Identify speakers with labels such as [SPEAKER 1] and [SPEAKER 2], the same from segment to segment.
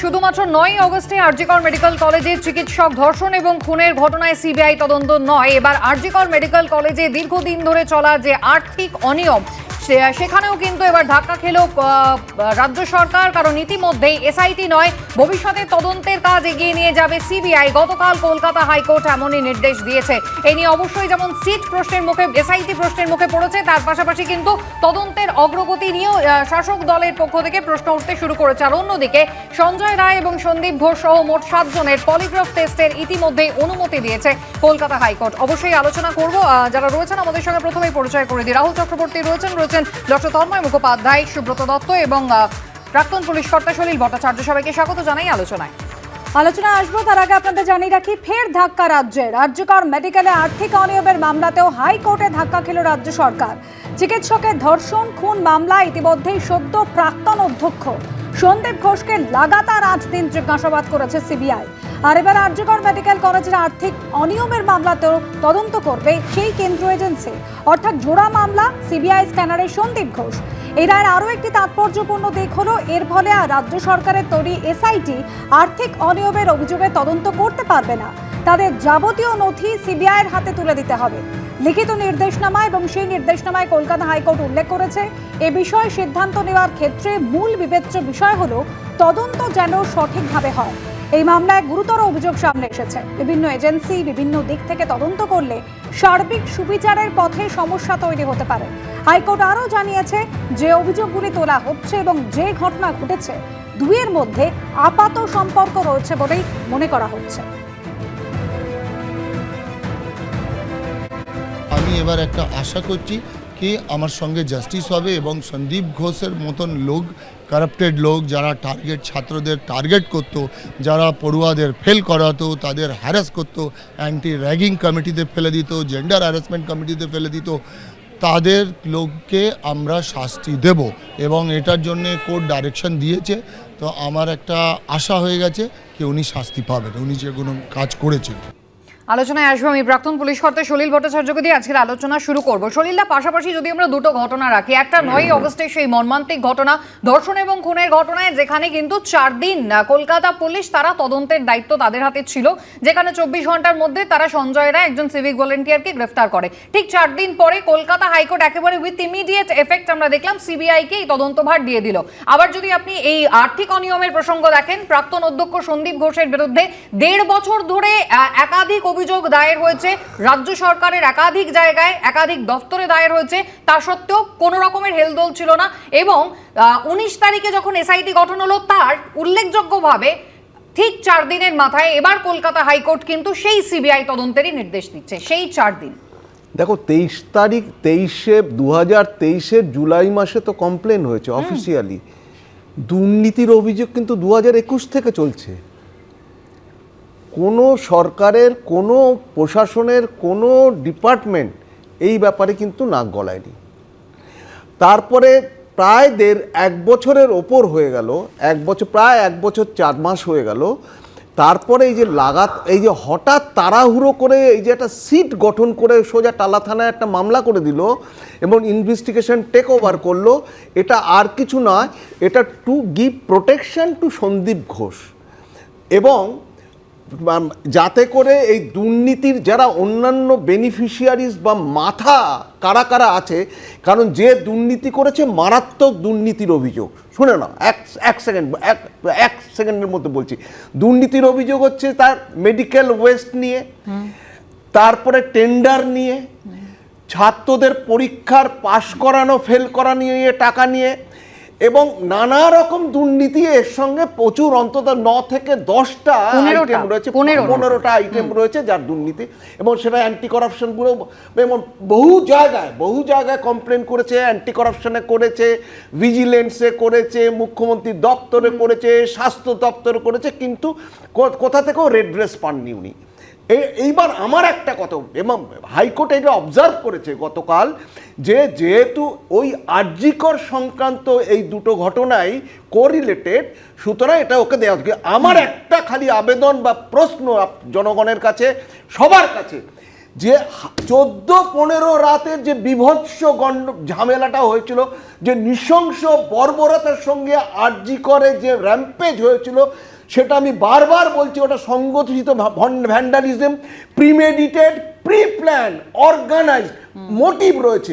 [SPEAKER 1] শুধুমাত্র নয় অগস্টে আরজিকর মেডিকেল কলেজে চিকিৎসক ধর্ষণ এবং খুনের ঘটনায় সিবিআই তদন্ত নয়। এবার আরজিকর মেডিকেল কলেজে দীর্ঘদিন ধরে চলা যে আর্থিক অনিয়ম সেখানেও কিন্তু এবার ধাক্কা খেল রাজ্য সরকার, কারণ ইতিমধ্যেই এসআইটি নয়, ভবিষ্যতে তদন্তের কাজ এগিয়ে নিয়ে যাবে সিবিআই। গতকাল কলকাতা হাইকোর্ট এমনই নির্দেশ দিয়েছে। এই নিয়ে অবশ্যই যেমন সিট প্রশ্নের মুখে, এসআইটি প্রশ্নের মুখে পড়েছে, তার পাশাপাশি কিন্তু তদন্তের অগ্রগতি নিয়েও শাসক দলের পক্ষ থেকে প্রশ্ন উঠতে শুরু করেছে। আর অন্যদিকে সঞ্জয় রায় এবং সন্দীপ ঘোষ সহ মোট সাতজনের পলিগ্রাফ টেস্টের ইতিমধ্যেই অনুমতি দিয়েছে কলকাতা হাইকোর্ট। অবশ্যই আলোচনা করব। যারা রয়েছেন, আমাদের সঙ্গে প্রথমেই পরিচয় করে দিই। রাহুল চক্রবর্তী রয়েছেন রয়েছেন ডক্টর তন্ময় মুখোপাধ্যায়, সুব্রত দত্ত এবং প্রাক্তন পুলিশ কর্তা সলিল ভট্টাচার্য সবাইকে স্বাগত জানাই আলোচনায়।
[SPEAKER 2] আলোচনা আসব, তার আগে আপনাদের জানিয়ে রাখি, ফের ধাক্কা রাজ্যের রাজ্যকর মেডিকেলে আর্থিক অনিয়মের মামলাতেও হাইকোর্টে ধাক্কা খেল রাজ্য সরকার। চিকিৎসকের ধর্ষণ, খুন মামলা ইতিমধ্যেই সদ্য প্রাক্তন অধ্যক্ষ। সন্দীপ ঘোষকে লাগাতার আট দিন জিজ্ঞাসাবাদ করেছে সিবিআই। আর এবার আর্যকর মেডিকেল কলেজের আর্থিক অনিয়মের মামলাতেও তদন্ত করবে সেই কেন্দ্র এজেন্সি। অর্থাৎ জোড়া মামলা সিবিআই স্ক্যানারে সন্দীপ ঘোষ। এই রায়ের আরও একটি তাৎপর্যপূর্ণ দিক হলো, এর ফলে আর রাজ্য সরকারের তৈরি এসআইটি আর্থিক অনিয়মের অভিযোগে তদন্ত করতে পারবে না। তাদের যাবতীয় নথি সিবিআইয়ের হাতে তুলে দিতে হবে। লিখিত নির্দেশনামা এবং সেই নির্দেশনামায় কলকাতা হাইকোর্ট উল্লেখ করেছে, এ বিষয়ে সিদ্ধান্ত নেওয়ার ক্ষেত্রে মূল বিবেচ্য বিষয় হলো তদন্ত যেন সঠিকভাবে হয়। এই মামলায় গুরুতর অভিযোগ সামনে এসেছে। বিভিন্ন এজেন্সি বিভিন্ন দিক থেকে তদন্ত করলে সার্বিক সুবিচারের পথে সমস্যা তৈরি হতে পারে। হাইকোর্ট আরও জানিয়েছে, যে অভিযোগগুলি তোলা হচ্ছে এবং যে ঘটনা ঘটেছে, দুইয়ের মধ্যে আপাত সম্পর্ক রয়েছে বলেই মনে করা হচ্ছে।
[SPEAKER 3] এবার একটা আশা করছি কি আমার সঙ্গে জাস্টিস হবে এবং সন্দীপ ঘোষের মতন লোক কারাপ্টেড লোক যারা টার্গেট ছাত্রদের টার্গেট করতো, যারা পড়ুয়াদের ফেল করাতো, তাদের হ্যারাস করতো অ্যান্টি র্যাগিং কমিটিতে ফেলে দিত জেন্ডার হ্যারাসমেন্ট কমিটিতে ফেলে দিত, তাদের লোককে আমরা শাস্তি দেব এবং এটার জন্য কোর্ট ডাইরেকশন দিয়েছে। তো আমার একটা আশা হয়ে গেছে কি উনি শাস্তি পাবেন, উনি যে কোনো কাজ করেছেন।
[SPEAKER 1] আলোচনায় আসব আমি প্রাক্তন পুলিশ কর্তা সলিল ভট্টাচার্যকে দিয়ে আজকের আলোচনা শুরু করব। সলিলদা, পাশাপাশি যদি আমরা দুটো ঘটনা রাখি, একটা নয় অগস্টে সেই মর্মান্তিক ঘটনা, ধর্ষণ এবং খুনের ঘটনায়, যেখানে কিন্তু চার দিন কলকাতা পুলিশ তারা তদন্তের দায়িত্ব তাদের হাতে ছিল, যেখানে চব্বিশ ঘণ্টার মধ্যে তারা সঞ্জয় রায় একজন সিভিক ভলেন্টিয়ারকে গ্রেফতার করে। ঠিক চার দিন পরে কলকাতা হাইকোর্ট একেবারে উইথ ইমিডিয়েট এফেক্ট আমরা দেখলাম সিবিআইকে এই তদন্তভার দিয়ে দিল। আবার যদি আপনি এই আর্থিক অনিয়মের প্রসঙ্গ দেখেন, প্রাক্তন অধ্যক্ষ সন্দীপ ঘোষের বিরুদ্ধে দেড় বছর ধরে একাধিক অভিযোগ দায়ের হয়েছে রাজ্য সরকারের একাধিক জায়গায় একাধিক দপ্তরে দায়ের হয়েছে তা সত্ত্বেও কোনো রকমের হেলদোল ছিল না এবং উনিশ তারিখে যখন এসআইটি গঠন হলো তার উল্লেখযোগ্যভাবে ঠিক চার দিনের মাথায় এবার কলকাতা হাইকোর্ট কিন্তু সেই সিবিআই তদন্তেরই নির্দেশ দিচ্ছে সেই চার দিন।
[SPEAKER 4] দেখো তেইশ তারিখ তেইশে দু হাজার তেইশের জুলাই মাসে তো কমপ্লেন হয়েছে অফিসিয়ালি দুর্নীতির অভিযোগ কিন্তু দু হাজার একুশ থেকে চলছে। কোনো সরকারের, কোনো প্রশাসনের, কোনো ডিপার্টমেন্ট এই ব্যাপারে কিন্তু নাক গলায়নি। তারপরে প্রায় দেড়, এক বছরের ওপর হয়ে গেল, এক বছর, প্রায় এক বছর, চার মাস হয়ে গেল। তারপরে এই যে লাগাত, এই যে হঠাৎ তাড়াহুড়ো করে এই যে একটা সিট গঠন করে সোজা টালা থানায় একটা মামলা করে দিল এবং ইনভেস্টিগেশন টেক ওভার করল, এটা আর কিছু নয়, এটা to give protection to Sandip Ghosh এবং যাতে করে এই দুর্নীতির যারা অন্যান্য বেনিফিশিয়ারিজ বা মাথা কারা কারা আছে কারণ যে দুর্নীতি করেছে মারাত্মক দুর্নীতির অভিযোগ। শুনে না এক এক সেকেন্ড এক এক সেকেন্ডের মধ্যে বলছি। দুর্নীতির অভিযোগ হচ্ছে তার মেডিকেল ওয়েস্ট নিয়ে তারপরে টেন্ডার নিয়ে ছাত্রদের পরীক্ষার পাশ করানো ফেল করা নিয়ে টাকা নিয়ে এবং নানা রকম দুর্নীতি এর সঙ্গে প্রচুর অন্তত ন থেকে দশটা আইটেম রয়েছে
[SPEAKER 1] পনেরোটা।
[SPEAKER 4] আইটেম রয়েছে যার দুর্নীতি। এবং সেটা অ্যান্টি করাপশন ব্যুরো এবং বহু জায়গায় বহু জায়গায় কমপ্লেন করেছে অ্যান্টি করাপশনে করেছে ভিজিলেন্সে করেছে মুখ্যমন্ত্রী দপ্তরে করেছে স্বাস্থ্য দপ্তরে করেছে কিন্তু কোথা থেকেও রেড্রেস পাননি উনি। এইবার আমার একটা কথা এবং হাইকোর্ট এটা অবজার্ভ করেছে গতকাল যে যেহেতু ওই আর্যিকর সংক্রান্ত এই দুটো ঘটনাই কোরিলেটেড সুতরাং এটা ওকে দেওয়া। আমার একটা খালি আবেদন বা প্রশ্ন জনগণের কাছে সবার কাছে যে চোদ্দ পনেরো রাতের যে বিভৎস গণ্ড ঝামেলাটা হয়েছিল যে নৃশংস বর্বরতার সঙ্গে আরজি করে যে র্যাম্পেজ হয়েছিল সেটা আমি বারবার বলছি ওটা সংগঠিত vandalism premeditated pre plan organised motive রয়েছে।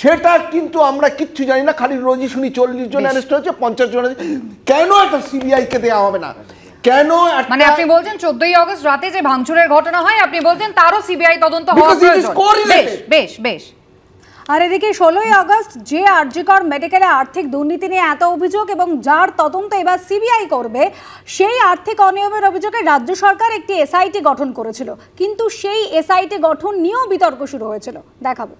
[SPEAKER 4] সেটা কিন্তু আমরা কিচ্ছু জানি না খালি রোজই শুনি চল্লিশ জন। অ্যারেস্ট হয়েছে পঞ্চাশ জন কেন একটা সিবিআইকে দেওয়া হবে না? কেন
[SPEAKER 1] মানে আপনি বলছেন চোদ্দই আগস্ট রাতে যে ভাঙচুরের ঘটনা হয় আপনি বলছেন তারও সিবিআই তদন্ত হওয়া প্রয়োজন। বেশ বেশ বেশ।
[SPEAKER 2] আর এদিকে ষোলোই আগস্ট যে আরজিকর মেডিকেলে আর্থিক দুর্নীতি নিয়ে এত অভিযোগ এবং যার তদন্ত এবার সিবিআই করবে, সেই আর্থিক অনিয়মের অভিযোগে রাজ্য সরকার একটি এসআইটি গঠন করেছিল। কিন্তু সেই এসআইটি গঠন নিয়েও বিতর্ক শুরু হয়েছিল। দেখাবো।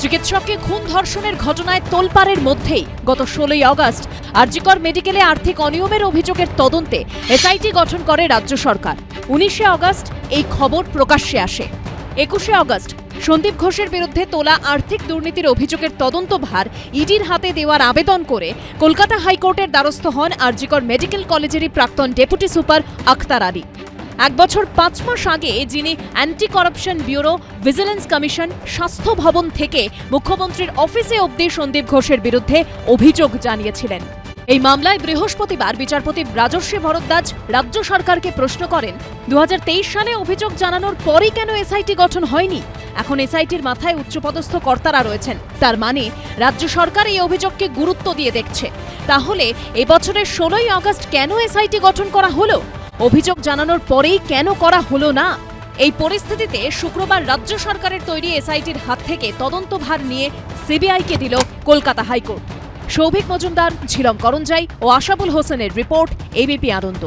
[SPEAKER 5] চিকিৎসককে খুন ধর্ষণের ঘটনায় তোলপাড়ের মধ্যেই গত ষোলোই আগস্ট আরজিকর মেডিকেলে আর্থিক অনিয়মের অভিযোগের তদন্তে এসআইটি গঠন করে রাজ্য সরকার। উনিশে আগস্ট এই খবর প্রকাশ্যে আসে। একুশে আগস্ট সন্দীপ ঘোষের বিরুদ্ধে তোলা আর্থিক দুর্নীতির অভিযোগের তদন্তভার ইডির হাতে দেওয়ার আবেদন করে কলকাতা হাইকোর্টের দ্বারস্থ হন আরজিকর মেডিকেল কলেজেরই প্রাক্তন ডেপুটি সুপার আখতার আলী। এক বছর পাঁচ মাস আগে যিনি anti corruption bureau, vigilance commission, Swasthya Bhawan থেকে মুখ্যমন্ত্রীর অফিসে অবধি সন্দীপ ঘোষের বিরুদ্ধে অভিযোগ জানিয়েছিলেন। এই মামলায় বৃহস্পতিবার বিচারপতি রাজস্বী ভরদ্বাজ রাজ্য সরকারকে প্রশ্ন করেন দু হাজার তেইশ সালে অভিযোগ জানানোর পরই কেন এসআইটি গঠন হয়নি? এখন এসআইটির মাথায় উচ্চপদস্থ কর্তারা রয়েছেন। তার মানে রাজ্য সরকার এই অভিযোগকে গুরুত্ব দিয়ে দেখছে। তাহলে এবছরের ষোলোই আগস্ট কেন এসআইটি গঠন করা হলো? অভিযোগ জানানোর পরেই কেন করা হলো না? এই পরিস্থিতিতে শুক্রবার রাজ্য সরকারের তৈরি এসআইটির হাত থেকে তদন্তভার নিয়ে সিবিআইকে দিল কলকাতা হাইকোর্ট। সৌভিক মজুমদার ঝিলম করঞ্জাই ও আশাবুল হোসেনের রিপোর্ট এবিপি আনন্দ।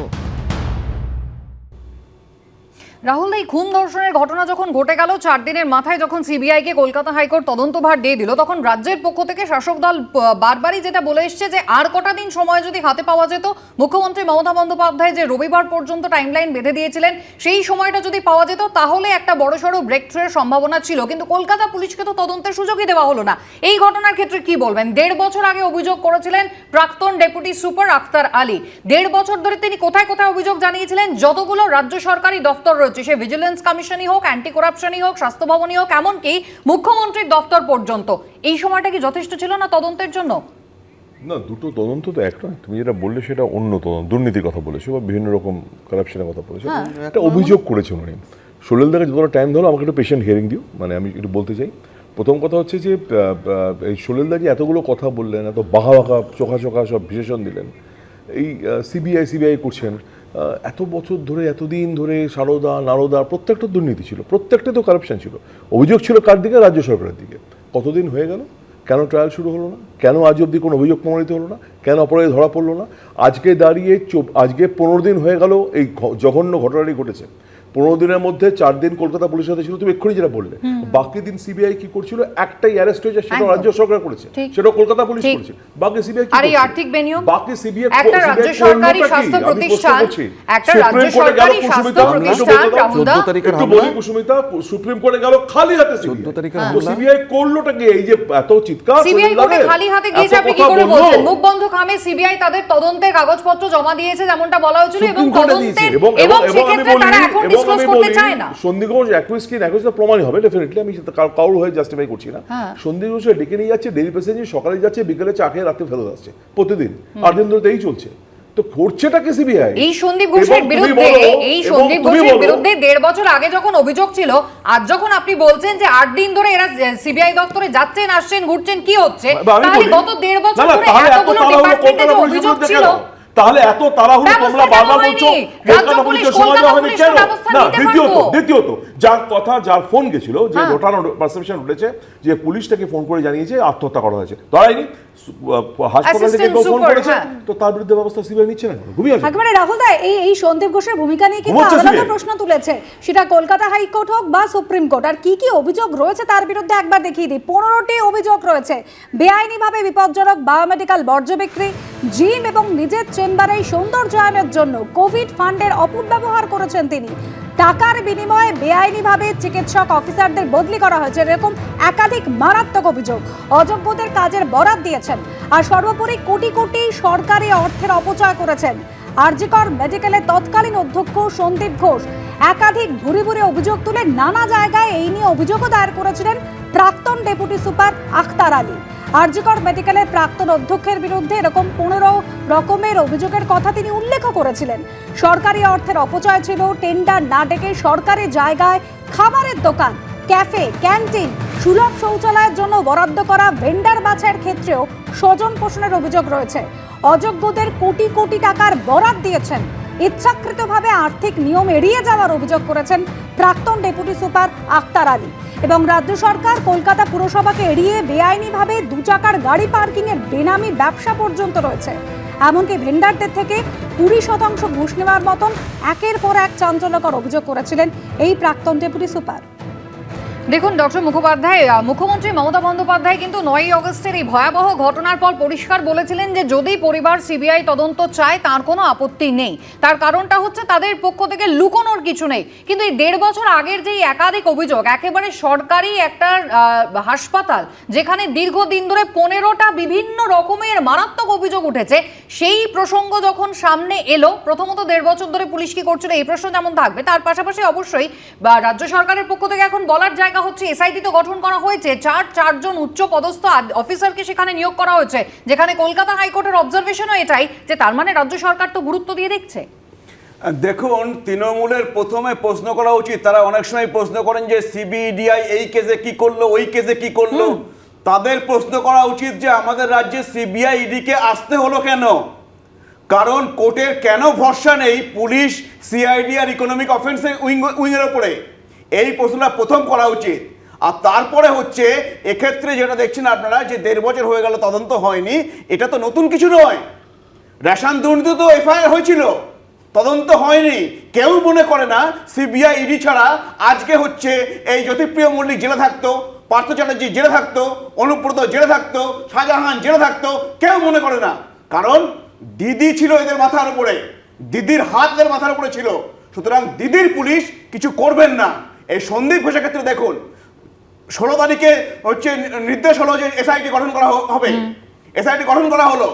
[SPEAKER 1] রাহুল, এই খুন ধর্ষণের ঘটনা যখন ঘটে গেল, চার দিনের মাথায় যখন সিবিআইকে কলকাতা হাইকোর্ট তদন্তভার দিয়ে দিল, তখন রাজ্যের পক্ষ থেকে শাসক দল বারবারই যেটা বলে এসছে যে আর কটা দিন সময় যদি হাতে পাওয়া যেত, মুখ্যমন্ত্রী মমতা বন্দ্যোপাধ্যায় যে রবিবার পর্যন্ত টাইমলাইন বেঁধে দিয়েছিলেন, সেই সময়টা যদি পাওয়া যেত, তাহলে একটা বড়সড় ব্রেক থ্রুয়ের সম্ভাবনা ছিল। কিন্তু কলকাতা পুলিশকে তো তদন্তের সুযোগই দেওয়া হলো না। এই ঘটনার ক্ষেত্রে কি বলবেন? দেড় বছর আগে অভিযোগ করেছিলেন প্রাক্তন ডেপুটি সুপার আখতার আলী। দেড় বছর ধরে তিনি কোথায় কোথায় অভিযোগ জানিয়েছিলেন? যতগুলো রাজ্য সরকারি দফতর রয়েছে সে ভিজিলেন্স কমিশনই হোক অ্যান্টি করাপশনই হোক স্বাস্থ্য ভবনই হোক এমনকি মুখ্যমন্ত্রীর দপ্তর পর্যন্ত। এই সময়টা কি যথেষ্ট ছিল না তদন্তের জন্য?
[SPEAKER 6] না দুটো তদন্ত তো এক নয়। তুমি যেটা বললে সেটা অন্য তদন্ত দুর্নীতির কথা বলেছ বা বিভিন্ন রকম কারাপশনের কথা বলেছ। একটা অভিযোগ করেছে উনি। সোলেল দাকে যতটা টাইম ধরো আমাকে একটু পেশেন্ট হিয়ারিং দিও। মানে আমি একটু বলতে চাই। প্রথম কথা হচ্ছে যে এই সোলেল দা যে এতগুলো কথা বললেন এত বাঁকা বাঁকা চোখা চোখা সব বিশেষণ দিলেন এই সিবিআই সিবিআই করছেন এত বছর ধরে, এতদিন ধরে সারদা, নারদা, প্রত্যেকটা দুর্নীতি ছিল প্রত্যেকটা তো কারাপশান ছিল। অভিযোগ ছিল কার দিকে? রাজ্য সরকারের দিকে। কতদিন হয়ে গেল? কেন ট্রায়াল শুরু হলো না? কেন আজ অবধি কোনো অভিযোগ প্রমাণিত হলো না? কেন অপরাধী ধরা পড়ল না? আজকে দাঁড়িয়ে আজকে পনেরো দিন হয়ে গেল এই জঘন্য ঘটনাটি ঘটেছে। পনেরো দিনের মধ্যে চার দিন কলকাতা পুলিশের সাথে ছিল তুমি এক্ষুনি যেটা বললে। বাকি দিন সিবিআই কি করছিল? একটাই অ্যারেস্ট হয়েছে সেটা রাজ্য সরকার করেছে। সেটা কলকাতা পুলিশ করেছে। বাকি সিবিআই
[SPEAKER 1] আর এই আর্থিক বিনিয়োগ?
[SPEAKER 6] বাকি সিবিআই
[SPEAKER 1] একটা রাজ্য সরকারি স্বাস্থ্য প্রতিষ্ঠান একটা রাজ্য সরকারি স্বাস্থ্য প্রতিষ্ঠান রাহুলদা
[SPEAKER 4] তারিখের
[SPEAKER 6] একটু
[SPEAKER 4] হামলা?
[SPEAKER 6] বলি কুসুমিতা সুপ্রিম কোর্টে গেল খালি হাতে
[SPEAKER 4] চোদ্দ তারিখের
[SPEAKER 6] তো
[SPEAKER 4] হামলা।
[SPEAKER 6] সিবিআই করলোটা কি? এই যে এত চিৎকার
[SPEAKER 1] সিবিআই কোর্টে খালি হাতে গিয়েছে আপনি কি করে বলছেন? মুখ বন্ধ খামে সিবিআই তাদের তদন্তের কাগজপত্র জমা দিয়েছে যেমনটা বলা হয়েছিল এবং। তদন্তের
[SPEAKER 6] এবং
[SPEAKER 1] সেক্ষেত্রে তারা এখন
[SPEAKER 6] এবং
[SPEAKER 1] ডিসক্লোজ করতে চায় না।
[SPEAKER 6] সন্দিগঞ্জ একুশ কি একুশ প্রমাণই হবে ডেফিনেটলি আমি কারোর হয়ে জাস্টিফাই করছি না। সন্দিগঞ্জ ডেকে নিয়ে যাচ্ছে ডেলি প্যাসেঞ্জার সকালে যাচ্ছে বিকেলে চা খেয়ে রাতে ফেরত আসছে প্রতিদিন। আট দিন ধরে এই চলছে। তো করছেটা কি সিবিআই
[SPEAKER 1] এই সন্দীপ ঘোষের বিরুদ্ধে এই সন্দীপ ঘোষের বিরুদ্ধে দেড় বছর আগে যখন অভিযোগ ছিল আজ যখন আপনি বলছেন যে আট দিন ধরে এরা সিবিআই দপ্তরে যাচ্ছেন আসছেন ঘুরছেন কি হচ্ছে তাহলে গত দেড় বছর ধরে এতগুলো ডিপার্টমেন্টে যে অভিযোগ ছিল
[SPEAKER 6] তাহলে এত তাড়াহুড়ো তোমরা বারবার বলছো কলকাতা সময় দেওয়া হয়নি কেন? না দ্বিতীয়ত দ্বিতীয়ত যার কথা যার ফোন গেছিল যে
[SPEAKER 1] হ্যাঁ।
[SPEAKER 6] রোটানো পারসেপশন উঠেছে যে পুলিশটাকে ফোন করে জানিয়েছে আত্মহত্যা করা হয়েছে। ধরাইনি সু- আহ, হাসপাতাল থেকে কেউ ফোন করেছে
[SPEAKER 1] হ্যাঁ।
[SPEAKER 6] তো তার বিরুদ্ধে ব্যবস্থা সিবিআই নিচ্ছে না খুবই
[SPEAKER 2] একেবারে রাহুল দা এই এই সন্দীপ ঘোষের ভূমিকা নিয়ে কিন্তু প্রশ্ন তুলেছে। সেটা কলকাতা হাইকোর্ট হোক বা সুপ্রিম কোর্ট আর কি কি অভিযোগ রয়েছে তার বিরুদ্ধে একবার দেখিয়ে দিই। পনেরোটি অভিযোগ রয়েছে। বেআইনিভাবে বিপজ্জনক বায়োমেডিক্যাল বর্জ্য বিক্রি জিম এবং নিজের চেম্বারে সৌন্দর্যায়নের জন্য কোভিড ফান্ডের অপব্যবহার করেছেন তিনি। টাকার বিনিময়ে বেআইনিভাবে চিকিৎসক অফিসারদের বদলি করা হয়েছে এরকম একাধিক মারাত্মক অভিযোগ। অযোগ্যদের কাজের বরাত দিয়েছেন আর সর্বোপরি কোটি কোটি সরকারি অর্থের অপচয় করেছেন। আরজিকর মেডিকেলের তৎকালীন অধ্যক্ষ সন্দীপ ঘোষ একাধিক ভুরি ভুরি অভিযোগ তুলে নানা জায়গায় এই নিয়ে অভিযোগও দায়ের করেছিলেন প্রাক্তন ডেপুটি সুপার আখতার আলী। আরজিকর মেডিকেলের প্রাক্তন অধ্যক্ষের বিরুদ্ধে এরকম পনেরো রকমের অভিযোগের কথা তিনি উল্লেখ করেছিলেন। সরকারি অর্থের অপচয় ছিল, টেন্ডার না ডেকে সরকারি জায়গায় খাবারের দোকান, ক্যাফে, ক্যান্টিন, সুলভ শৌচালয়ের জন্য বরাদ্দ করা ভেন্ডার বাছাইয়ের ক্ষেত্রেও স্বজন পোষণের অভিযোগ রয়েছে। অযোগ্যদের কোটি কোটি টাকার বরাদ দিয়েছেন ইচ্ছাকৃতভাবে আর্থিক নিয়ম এড়িয়ে যাওয়ার অভিযোগ করেছেন প্রাক্তন ডেপুটি সুপার আক্তার আলী। এবং রাজ্য সরকার কলকাতা পুরসভাকে এড়িয়ে বেআইনিভাবে দু চাকার গাড়ি পার্কিংয়ের বেনামি ব্যবসা পর্যন্ত রয়েছে। এমনকি ভেন্ডারদের থেকে কুড়ি শতাংশ ঘুষ নেওয়ার মতন একের পর এক চাঞ্চল্যকর অভিযোগ করেছিলেন এই প্রাক্তন ডেপুটি সুপার।
[SPEAKER 1] দেখুন, ডক্টর মুখোপাধ্যায় মুখ্যমন্ত্রী মমতা বন্দ্যোপাধ্যায় কিন্তু নয়ই অগস্টের এই ভয়াবহ ঘটনার পর পরিষ্কার বলেছিলেন যে যদি পরিবার সিবিআই তদন্ত চায়, তার কোনো আপত্তি নেই। তার কারণটা হচ্ছে তাদের পক্ষ থেকে লুকোনোর কিছু নেই। কিন্তু এই দেড় বছর আগের যেই একাধিক অভিযোগ, একেবারে সরকারি একটা হাসপাতাল, যেখানে দীর্ঘদিন ধরে পনেরোটা বিভিন্ন রকমের মারাত্মক অভিযোগ উঠেছে, সেই প্রসঙ্গ যখন সামনে এলো, প্রথমত দেড় বছর ধরে পুলিশ কি করছিল, এই প্রশ্ন যেমন থাকবে, তার পাশাপাশি অবশ্যই রাজ্য সরকারের পক্ষ থেকে এখন বলার জায়গা হচ্ছে এসআইটি তো গঠন করা হয়েছে চার চারজন উচ্চ পদস্থ অফিসারকে সেখানে নিয়োগ করা হয়েছে। যেখানে কলকাতা হাইকোর্টের অবজারভেশনও এটাই যে তার মানে রাজ্য সরকার তো গুরুত্ব দিয়ে দেখছে।
[SPEAKER 7] দেখুন তৃণমূলের প্রথমে প্রশ্ন করা উচিত। তারা অনেক সময় প্রশ্ন করেন যে সিবিডিআই এই কেসে কি করল ওই কেসে কি করল? তাদের প্রশ্ন করা উচিত যে আমাদের রাজ্যে সিবিআই ইডিকে আসতে হলো কেন? কারণ কোর্টের কেন ভরসা নেই পুলিশ সিআইডি আর ইকোনমিক অফেন্সের উইং উইংয়ের ওপরে। এই প্রশ্নটা প্রথম করা উচিত। আর তারপরে হচ্ছে, এক্ষেত্রে যেটা দেখছেন আপনারা, যে দেড় বছর হয়ে গেল, তদন্ত হয়নি, এটা তো নতুন কিছু নয়। রেশন দুর্নীতি তো এফআইআর হয়েছিল, তদন্ত হয়নি। কেউ মনে করে না, সিবিআই, ইডি ছাড়া আজকে হচ্ছে এই জ্যোতিপ্রিয় মল্লিক জেলে থাকতো, পার্থ চ্যাটার্জি জেলে থাকতো, অনুব্রত জেলে থাকতো, শাহজাহান জেলে থাকতো, কেউ মনে করে না। কারণ দিদি ছিল এদের মাথার উপরে, দিদির হাত এদের মাথার উপরে ছিল। সুতরাং দিদির পুলিশ কিছু করবেন না। এই সন্দীপ ঘোষের ক্ষেত্রে দেখুন ষোলো তারিখে হচ্ছে নির্দেশ হলো যে এসআইটি গঠন করা হবে। এসআইটি গঠন করা হলো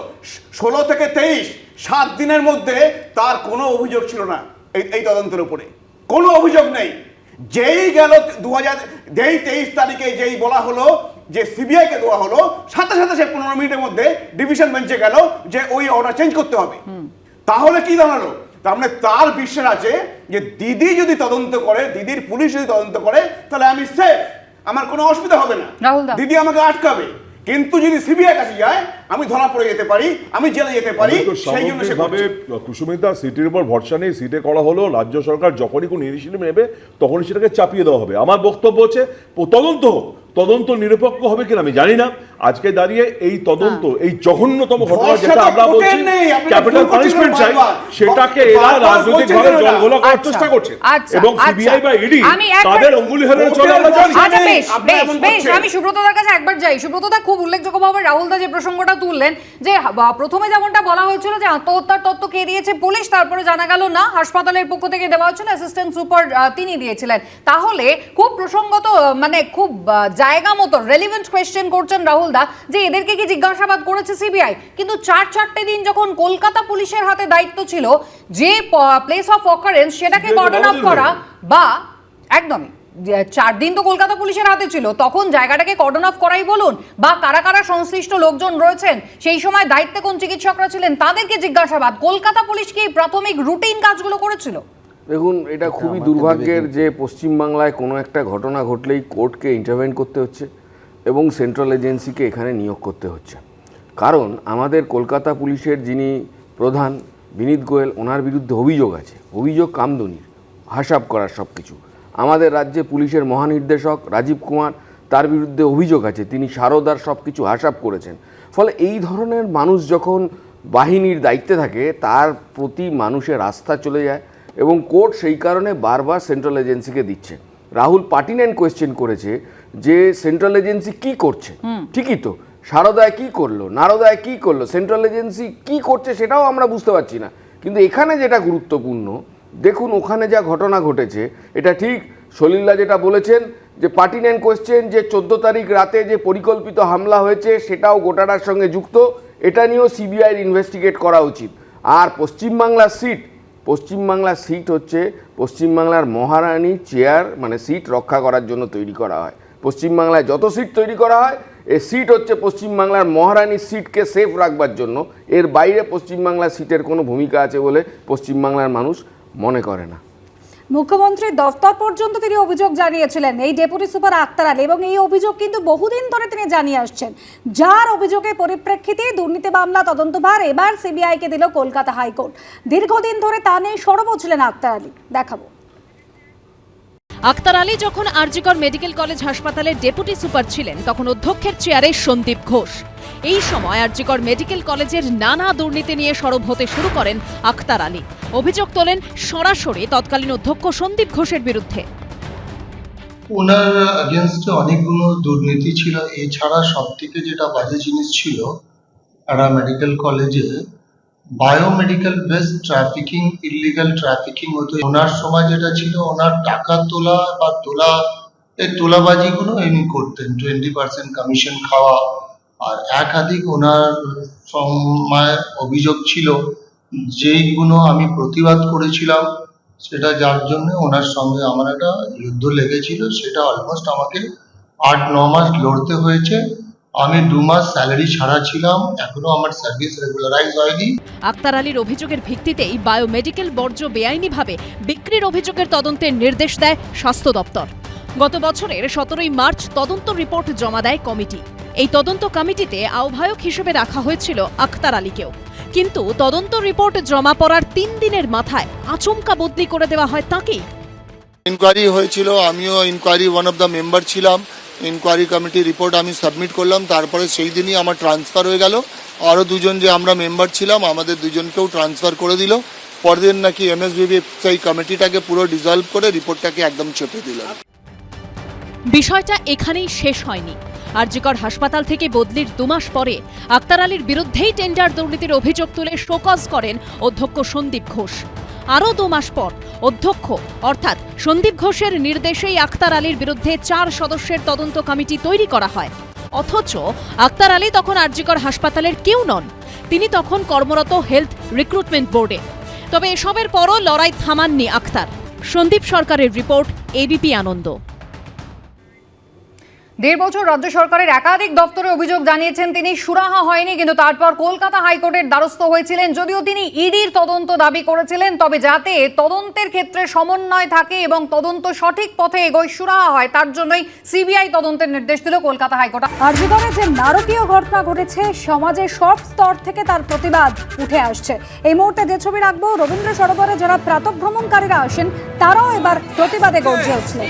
[SPEAKER 7] ষোলো থেকে তেইশ সাত দিনের মধ্যে তার কোনো অভিযোগ ছিল না এই এই তদন্তের উপরে। কোনো অভিযোগ নেই। যেই গেল দু হাজার যেই তেইশ তারিখে যেই বলা হলো যে সিবিআইকে দেওয়া হলো সাথে সাথে সে পনেরো মিনিটের মধ্যে ডিভিশন বেঞ্চে গেল যে ওই অর্ডার চেঞ্জ করতে হবে। তাহলে কি দাঁড়াল? তার মানে তার বিশ্বাস আছে যে দিদি যদি তদন্ত করে দিদির পুলিশ যদি তদন্ত করে তাহলে আমি সেফ আমার কোনো অসুবিধা হবে না। দিদি আমাকে আটকাবে। কিন্তু যদি সিবিআই কাছে যায় আমি ধরা পড়ে যেতে পারি আমি জেলে যেতে পারি সেই জন্য সে
[SPEAKER 6] সামগ্রিকভাবে
[SPEAKER 7] করছে।
[SPEAKER 6] কুসুমিতা সিটির উপর ভরসা নেই সিটে করা হলো রাজ্য সরকার যখনই কোনো ইনিশিয়েটিভ নেবে তখনই সেটাকে চাপিয়ে দেওয়া হবে। আমার বক্তব্য হচ্ছে তদন্ত হোক তদন্ত নিরপেক্ষ হবে কিনা আমি জানি না। আজকে দাঁড়িয়ে এই তদন্ত এই জঘন্যতম ঘটনা যেটা আমরা বলছি ক্যাপিটাল পানিশমেন্ট চাই সেটাকে এরা রাজনৈতিক ভাবে জলঘোলা করার
[SPEAKER 1] আচ্ছা,
[SPEAKER 6] চেষ্টা করছে।
[SPEAKER 1] আচ্ছা,
[SPEAKER 6] এবং
[SPEAKER 1] আচ্ছা।
[SPEAKER 6] সিবিআই বা ইডি তাদের অঙ্গুলি হেলে চলে আমরা জানি।
[SPEAKER 1] আচ্ছা বেশ বেশ। আমি সুব্রতদার কাছে একবার যাই। সুব্রতদা খুব উল্লেখযোগ্যভাবে রাহুলদা যে প্রসঙ্গটা তুললেন যে প্রথমে যেমনটা বলা হয়েছিল যে আত্মহত্যার তত্ত্ব কে দিয়েছে পুলিশ তারপরে জানা গেল না হাসপাতালের পক্ষ থেকে দেওয়া হচ্ছিল অ্যাসিস্ট্যান্ট সুপার তিনি দিয়েছিলেন। তাহলে খুব প্রসঙ্গত মানে খুব জায়গা মতো রেলিভেন্ট কোয়েশ্চেন করছেন রাহুল দা যে এদেরকে কি জিজ্ঞাসাবাদ করেছে সিবিআই কিন্তু চার চারটে দিন যখন কলকাতা পুলিশের হাতে দায়িত্ব ছিল যে প্লেস অফ অকারেন্স সেটাকে কর্ডন অফ করা বা একদমই। চার দিন তো কলকাতা পুলিশের হাতে ছিল। তখন জায়গাটাকে কর্ডন অফ করাই বলুন বা কারা কারা সংশ্লিষ্ট লোকজন রয়েছেন সেই সময় দায়িত্বে কোন চিকিৎসকরা ছিলেন তাদেরকে জিজ্ঞাসাবাদ। কলকাতা পুলিশ কি প্রাথমিক রুটিন কাজগুলো করেছিল?
[SPEAKER 8] দেখুন এটা খুবই দুর্ভাগ্যের যে পশ্চিমবাংলায় কোনো একটা ঘটনা ঘটলেই কোর্টকে ইন্টারভেন করতে হচ্ছে এবং সেন্ট্রাল এজেন্সিকে এখানে নিয়োগ করতে হচ্ছে। কারণ আমাদের কলকাতা পুলিশের যিনি প্রধান বিনীত গোয়েল ওনার বিরুদ্ধে অভিযোগ আছে। অভিযোগ কামদুনির হাসাব করার সব কিছু আমাদের রাজ্যে পুলিশের মহানির্দেশক রাজীব কুমার তার বিরুদ্ধে অভিযোগ আছে। তিনি সারদার সব কিছু হাসাব করেছেন। ফলে এই ধরনের মানুষ যখন বাহিনীর দায়িত্বে থাকে তার প্রতি মানুষের আস্থা চলে যায় এবং কোর্ট সেই কারণে বারবার সেন্ট্রাল এজেন্সিকে দিচ্ছে। রাহুল পার্টিনেন্ট কোয়েশ্চেন করেছে যে সেন্ট্রাল এজেন্সি কি করছে? ঠিকই তো। সারদায় কি করল? নারদায় কি করল? সেন্ট্রাল এজেন্সি কি করছে সেটাও আমরা বুঝতে পারছি না। কিন্তু এখানে যেটা গুরুত্বপূর্ণ দেখুন ওখানে যা ঘটনা ঘটেছে, এটা ঠিক সলিল্লা যেটা বলেছেন যে পার্টিনেন্ট কোয়েশ্চেন যে চোদ্দ তারিখ রাতে যে পরিকল্পিত হামলা হয়েছে, সেটাও গোটাটার সঙ্গে যুক্ত। এটা নিয়েও সিবিআইয়ের ইনভেস্টিগেট করা উচিত। আর পশ্চিমবাংলার সিট পশ্চিমবাংলার সিট হচ্ছে পশ্চিমবাংলার মহারানী চেয়ার মানে সিট রক্ষা করার জন্য তৈরি করা হয়। পশ্চিমবাংলায় যত সিট তৈরি করা হয় এই সিট হচ্ছে পশ্চিমবাংলার মহারানীর সিটকে সেফ রাখবার জন্য। এর বাইরে পশ্চিমবাংলার সিটের কোনো ভূমিকা আছে বলে পশ্চিমবাংলার মানুষ মনে করে না।
[SPEAKER 2] মুখ্যমন্ত্রীর দফতর পর্যন্ত তিনি অভিযোগ জানিয়েছিলেন এই ডেপুটি সুপার আক্তার আলী এবং এই অভিযোগ কিন্তু বহুদিন ধরে তিনি জানিয়ে আসছেন। যার অভিযোগের পরিপ্রেক্ষিতে দুর্নীতি মামলা তদন্তভার এবার সিবিআইকে দিল কলকাতা হাইকোর্ট। দীর্ঘদিন ধরে তা নিয়ে সরব ছিলেন আক্তার আলী। দেখাবো।
[SPEAKER 5] আক্তার আলী যখন আরজিকর মেডিকেল কলেজ হাসপাতালের ডেপুটি সুপার ছিলেন তখন অধ্যক্ষের চেয়ারে সন্দীপ ঘোষ। এই সময় আরজিকর মেডিকেল কলেজের নানা দুর্নীতি নিয়ে সরব হতে শুরু করেন আক্তার আলী। অভিযোগ তোলেন, সরাসরি তৎকালীন অধ্যক্ষ সন্দীপ ঘোষের বিরুদ্ধে।
[SPEAKER 3] ওনার আগেনস্টে অনেকগুলো দুর্নীতি ছিল। এছাড়া সব থেকে যেটা বাজে জিনিস ছিল একটা মেডিকেল কলেজে biomedical based trafficking illegal trafficking হতো। ওনার সময় যেটা ছিল, ওনার টাকা তোলা বা তোলা, এই তোলাবাজিগুলো এমনি করতেন। টোয়েন্টি পার্সেন্ট কমিশন খাওয়া আর একাধিক ওনার সময় অভিযোগ ছিল, যেইগুলো আমি প্রতিবাদ করেছিলাম, সেটা যার জন্য ওনার সঙ্গে আমার একটা যুদ্ধ লেগেছিল, সেটা অলমোস্ট আমাকে আট, ন মাস লড়তে হয়েছে। আমি দু মাস স্যালারি ছাড়া ছিলাম, এখনও আমার সার্ভিস রেগুলারাইজ হয়নি।
[SPEAKER 5] আক্তার আলীর অভিযোগের ভিত্তিতেই বায়োমেডিকেল বর্জ্য বেআইনিভাবে বিক্রির অভিযোগের তদন্তের নির্দেশ দেয় স্বাস্থ্য দপ্তর। গত বছরের সতেরোই মার্চ তদন্ত রিপোর্ট জমা দেয় কমিটি। এই তদন্ত কমিটিতে আহ্বায়ক হিসেবে রাখা হয়েছিল আখতার আলীকেও। কিন্তু তদন্ত রিপোর্ট জমা পড়ার তিন দিনের মাথায় আচমকা বদলি করে দেওয়া হয় তাকেই।
[SPEAKER 3] ইনকোয়ারি হয়েছিল আমিও inquiry one of the member ছিলাম। ইনকোয়ারি কমিটি রিপোর্ট আমি সাবমিট করলাম তারপরে সেই দিনই আমার ট্রান্সফার হয়ে গেল। আরও দুজন যে আমরা মেম্বার ছিলাম আমাদের দুজনকেও ট্রান্সফার করে দিল। পরদিন নাকি এমএসবিবি সেই কমিটিটাকে পুরো ডিজলভ করে রিপোর্টটাকে একদম চেপে দিল।
[SPEAKER 5] বিষয়টা এখানেই শেষ হয়নি। আরজিকর হাসপাতাল থেকে বদলির দুমাস পরে আক্তার আলীর বিরুদ্ধেই টেন্ডার দুর্নীতির অভিযোগ তুলে শোকজ করেন অধ্যক্ষ সন্দীপ ঘোষ। আরও দু মাস পর অধ্যক্ষ, অর্থাৎ সন্দীপ ঘোষের নির্দেশেই আক্তার আলীর বিরুদ্ধে চার সদস্যের তদন্ত কমিটি তৈরি করা হয়। অথচ আক্তার আলী তখন আরজিকর হাসপাতালের কেউ নন। তিনি তখন কর্মরত হেলথ রিক্রুটমেন্ট বোর্ডে। তবে এসবের পরও লড়াই থামাননি আক্তার। সন্দীপ সরকারের রিপোর্ট এবিপি আনন্দ।
[SPEAKER 1] দেড় বছর রাজ্য সরকারের একাধিক দপ্তরে অভিযোগ জানিয়েছেন তিনি, সুরাহা হয়নি, কিন্তু তারপর কলকাতা হাইকোর্টের দ্বারস্থ হয়েছিলেন। যদিও তিনি ইডির তদন্ত দাবি করেছিলেন, তবে যাতে তদন্তের ক্ষেত্রে সমন্বয় থাকে এবং তদন্ত সঠিক পথে এগোয়, সুরাহা হয়, তার জন্যই সিবিআই তদন্তের নির্দেশ দিল কলকাতা হাইকোর্ট।
[SPEAKER 2] আরজিগড়ে যে নারকীয় ঘটনা ঘটেছে, সমাজের সব স্তর থেকে তার প্রতিবাদ উঠে আসছে। এই মুহূর্তে যে ছবি রাখব, রবীন্দ্র সরোবরে যারা প্রাতভ্রমণকারীরা আসেন, তারাও এবার প্রতিবাদে গর্জে উঠলেন।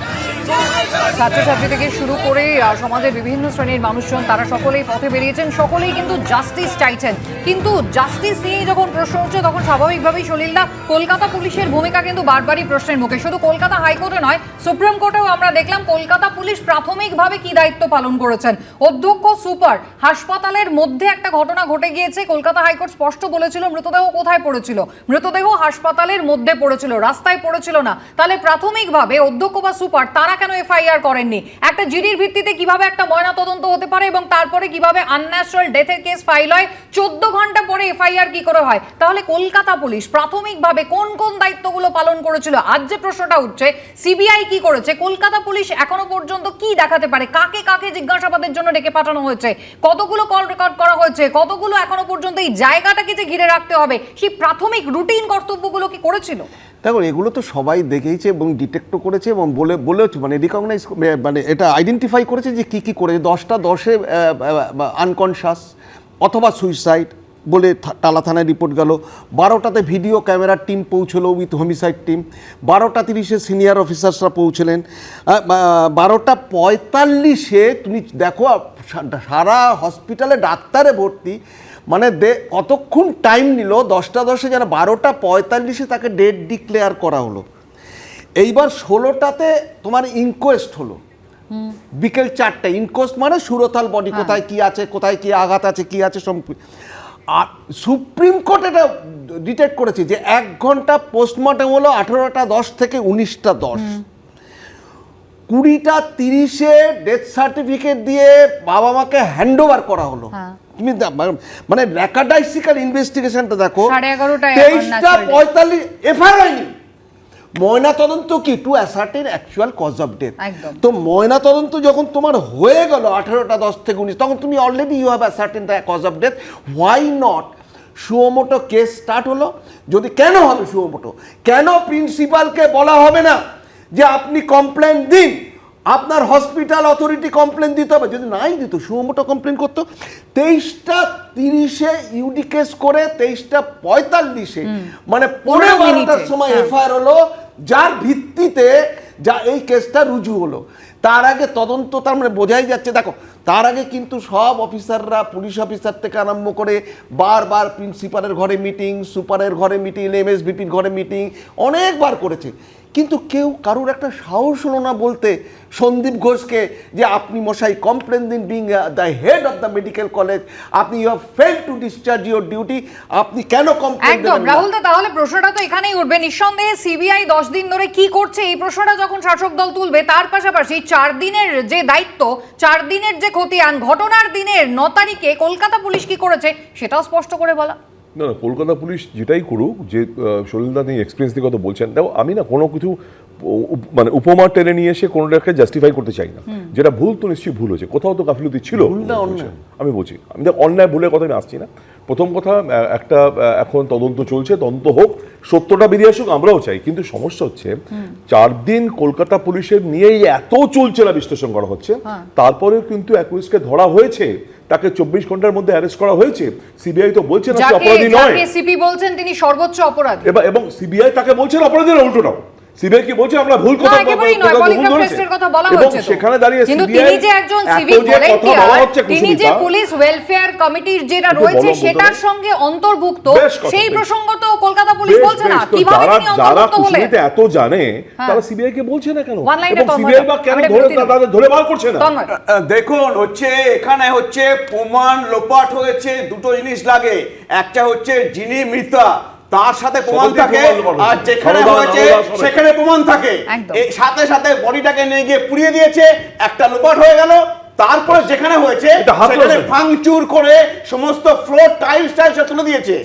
[SPEAKER 1] ছাত্রছাত্রী থেকে শুরু করে সমাজের বিভিন্ন শ্রেণির মানুষজন, তারা সকলেই পথে বেরিয়েছেন, সকলেই কিন্তু জাস্টিস চাইছেন। কিন্তু জাস্টিস নিয়ে যখন প্রশ্ন উঠছে, তখন স্বাভাবিকভাবেই সলিলদা কলকাতা পুলিশের ভূমিকা কিন্তু বারবারই প্রশ্নের মুখে। শুধু কলকাতা হাইকোর্টে নয়, সুপ্রিম কোর্টেও আমরা দেখলাম কলকাতা পুলিশ প্রাথমিকভাবে কি দায়িত্ব পালন করেছেন। অধ্যক্ষ সুপার, হাসপাতালের মধ্যে একটা ঘটনা ঘটে গিয়েছে, কলকাতা হাইকোর্ট স্পষ্ট বলেছিল মৃতদেহ কোথায় পড়েছিল। মৃতদেহ হাসপাতালের মধ্যে পড়েছিল, রাস্তায় পড়েছিল না। তাহলে প্রাথমিকভাবে অধ্যক্ষ বা সুপার, তারা কেন এফআইআর করেননি? একটা জিডির ভিত্তিতে কীভাবে একটা ময়না তদন্ত হতে পারে এবং তারপরে কীভাবে আনন্যাচারাল ডেথের কেস ফাইল হয়, চোদ্দ ঘণ্টা পরে এফআইআর কি করে হয়? তাহলে কলকাতা পুলিশ প্রাথমিকভাবে কোন কোন দায়িত্বগুলো পালন করেছিল? আজ যে প্রশ্নটা উঠছে, সিবিআই কি করেছে? কলকাতা পুলিশ এখনও পর্যন্ত কি দেখাতে পারে? কাকে কাকে জিজ্ঞাসাবাদের জন্য ডেকে পাঠানো হয়েছে? কতগুলো কল রেকর্ড করা হয়েছে? কতগুলো এখনও পর্যন্ত এই জায়গাটাকে যে ঘিরে রাখতে হবে? সেই প্রাথমিক রুটিন কর্তব্যগুলো কি করেছিল?
[SPEAKER 4] দেখুন এগুলো তো সবাই দেখেইছে এবং ডিটেক্টও করেছে এবং বলে বলেছে মানে রিকগনাইজ মানে এটা আইডেন্টিফাই করেছে যে কী কী করেছে। দশটা দশে আনকনশাস অথবা সুইসাইড বলে টালা থানায় রিপোর্ট গেল। বারোটাতে ভিডিও ক্যামেরার টিম পৌঁছলো উইথ হোমিসাইড টিম বারোটা তিরিশে সিনিয়র অফিসার্সরা পৌঁছলেন। বারোটা পঁয়তাল্লিশে তুমি দেখো সারা হসপিটালে ডাক্তারে ভর্তি। মানে দে কতক্ষণ টাইম নিল? দশটা দশে যেন বারোটা পঁয়তাল্লিশে তাকে ডেট ডিক্লেয়ার করা হলো। এইবার ষোলোটাতে তোমার ইনকোয়েস্ট হলো। বিকেল চারটে। ইনকোয়েস্ট মানে সুরতাল বডি কোথায় কি আছে কোথায় কি আঘাত আছে কি আছে আর সুপ্রিম কোর্ট এটা ডিটেক্ট করেছে যে এক ঘণ্টা পোস্টমর্টম হলো আঠেরোটা দশ থেকে উনিশটা দশ। কুড়িটা তিরিশে ডেথ সার্টিফিকেট দিয়ে বাবা মাকে হ্যান্ডওভার করা হলো।
[SPEAKER 1] হ্যাঁ।
[SPEAKER 4] তুমি মানে- মানে ইনভেস্টিগেশনটা দেখো তেইশটা পঁয়তাল্লিশ এফআইআর হয়নি। ময়না তদন্ত কি? To ascertain actual cause of death তো ময়না তদন্ত যখন তোমার হয়ে গেল আঠেরোটা দশ থেকে উনিশ তখন তুমি already you have ascertain the cause of death why not suo motu case start হলো। যদি কেন হবে সুয়োমোটো? কেন প্রিন্সিপালকে বলা হবে না যে আপনি কমপ্লেন দিন? আপনার হসপিটাল অথরিটি কমপ্লেন দিতে হবে। যদি নাই দিত সুয়োমোটো কমপ্লেন করতো। তেইশটা তিরিশে ইউডি কেস করে তেইশটা পঁয়তাল্লিশে। মানে পনেরো
[SPEAKER 1] পনেরো
[SPEAKER 4] বারোটার সময়
[SPEAKER 1] হ্যাঁ।
[SPEAKER 4] এফআইআর হলো যার ভিত্তিতে যা এই কেসটা রুজু হলো। তার আগে তদন্ত তার মানে বোঝাই যাচ্ছে দেখো তার আগে কিন্তু সব অফিসাররা পুলিশ অফিসার থেকে আরম্ভ করে বারবার প্রিন্সিপালের ঘরে মিটিং সুপারের ঘরে মিটিং এমএসবিপির ঘরে মিটিং অনেকবার করেছে। কিন্তু কেউ কারোর একটা সাহস হলো না বলতে সন্দীপ ঘোষকে যে আপনি মশাই কমপ্লেন দিন being the head of the medical college আপনি you have fail to discharge your duty আপনি কেন কমপ্লেন
[SPEAKER 1] একদম, রাহুল দা, তাহলে প্রশ্নটা তো এখানেই উঠবে। নিঃসন্দেহে সিবিআই দশ দিন ধরে কি করছে? এই প্রশ্নটা যখন শাসক দল তুলবে, তার পাশাপাশি চার দিনের যে দায়িত্ব, চার দিনের যে খতিয়ান ঘটনার দিনের ন তারিখে কলকাতা পুলিশ কি করেছে, সেটাও স্পষ্ট করে বলা।
[SPEAKER 6] না না কলকাতা পুলিশ যেটাই করুক যে সলিলদা তিনি এক্সপিরিয়েন্স দিয়ে কথা বলছেন দেখো আমি না কোনো কিছু মানে উপমা টেনে নিয়ে এসে কোনোটাকে জাস্টিফাই করতে চাই না। যেটা ভুল তো নিশ্চয়ই ভুল হয়েছে কোথাও তো গাফিলতি ছিল। আমি বলছি আমি দেখ অন্যায় ভুলের কথা আমি আসছি না। প্রথম কথা একটা এখন তদন্ত চলছে তদন্ত হোক সত্যটা বেরিয়ে আসুক আমরাও চাই। কিন্তু সমস্যা হচ্ছে চার দিন কলকাতা পুলিশের নিয়েই এত চলছে না বিশ্লেষণ করা হচ্ছে তারপরেও কিন্তু অ্যাকুইজকে ধরা হয়েছে তাকে চব্বিশ ঘণ্টার মধ্যে অ্যারেস্ট করা হয়েছে। সিবিআই তো বলছে না অপরাধী নয়।
[SPEAKER 1] সিপি বলছেন তিনি সর্বোচ্চ অপরাধী।
[SPEAKER 6] এবং সিবিআই তাকে বলছেন অপরাধীরা উল্টোটাও সিবিআই কি বলছে? আমরা ভুল কথা কথা
[SPEAKER 1] পলিগ্রাফ টেস্টের কথা বলা হচ্ছে
[SPEAKER 6] সেখানে দাঁড়িয়ে
[SPEAKER 1] কিন্তু তিনি যে একজন ভলেন্টিয়ার তিনি যে পুলিশ ওয়েলফেয়ার কমিটির যেটা রয়েছে সেটার সঙ্গে অন্তর্ভুক্ত সেই প্রসঙ্গ তো কলকাতা পুলিশ বলছে না কীভাবে তিনি অন্তর্ভুক্ত হলেন?
[SPEAKER 6] এত জানে
[SPEAKER 1] হ্যাঁ।
[SPEAKER 6] তারা সিবিআই কে বলছে না কেন? এবং সিবিআই বা কেন ধরে তাদের ধরে বার করছে না?
[SPEAKER 7] আহ, দেখুন হচ্ছে এখানে হচ্ছে প্রমাণ লোপাট হয়েছে দুটো জিনিস লাগে। একটা হচ্ছে যিনি মৃতা তার সাথে প্রমাণ থাকে আর যেখানে হয়েছে। সেখানে প্রমাণ থাকে। সাথে সাথে বডিটাকে নিয়ে গিয়ে পুড়িয়ে দিয়েছে একটা লোপাট হয়ে গেল। তারপরে যেখানে হয়েছে সেখানে ভাঙচুর করে সমস্ত ফ্লোর টাইলস টাইলস তুলে দিয়েছে।